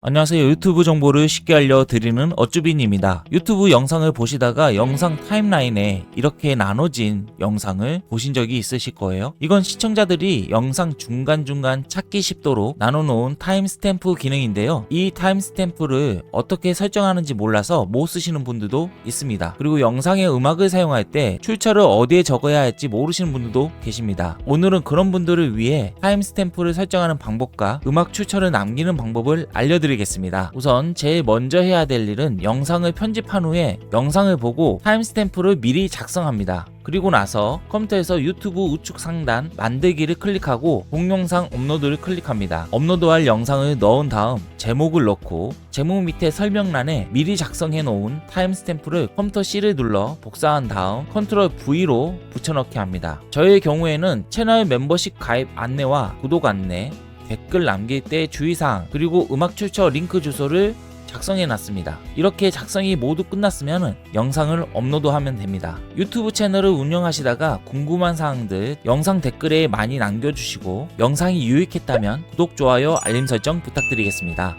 안녕하세요. 유튜브 정보를 쉽게 알려드리는 어쭈빈입니다. 유튜브 영상을 보시다가 영상 타임라인에 이렇게 나눠진 영상을 보신 적이 있으실 거예요. 이건 시청자들이 영상 중간중간 찾기 쉽도록 나눠놓은 타임스탬프 기능인데요. 이 타임스탬프를 어떻게 설정하는지 몰라서 못 쓰시는 분들도 있습니다. 그리고 영상의 음악을 사용할 때 출처를 어디에 적어야 할지 모르시는 분들도 계십니다. 오늘은 그런 분들을 위해 타임스탬프를 설정하는 방법과 음악 출처를 남기는 방법을 알려드 리겠습니다. 우선 제일 먼저 해야 될 일은 영상을 편집한 후에 영상을 보고 타임스탬프를 미리 작성합니다. 그리고 나서 컴퓨터에서 유튜브 우측 상단 만들기를 클릭하고 동영상 업로드를 클릭합니다. 업로드할 영상을 넣은 다음 제목을 넣고 제목 밑에 설명란에 미리 작성해 놓은 타임스탬프를 컴퓨터 C를 눌러 복사한 다음 컨트롤 V로 붙여넣기 합니다. 저의 경우에는 채널 멤버십 가입 안내와 구독 안내, 댓글 남길 때 주의사항, 그리고 음악 출처 링크 주소를 작성해 놨습니다. 이렇게 작성이 모두 끝났으면 영상을 업로드하면 됩니다. 유튜브 채널을 운영하시다가 궁금한 사항들 영상 댓글에 많이 남겨주시고 영상이 유익했다면 구독, 좋아요, 알림 설정 부탁드리겠습니다.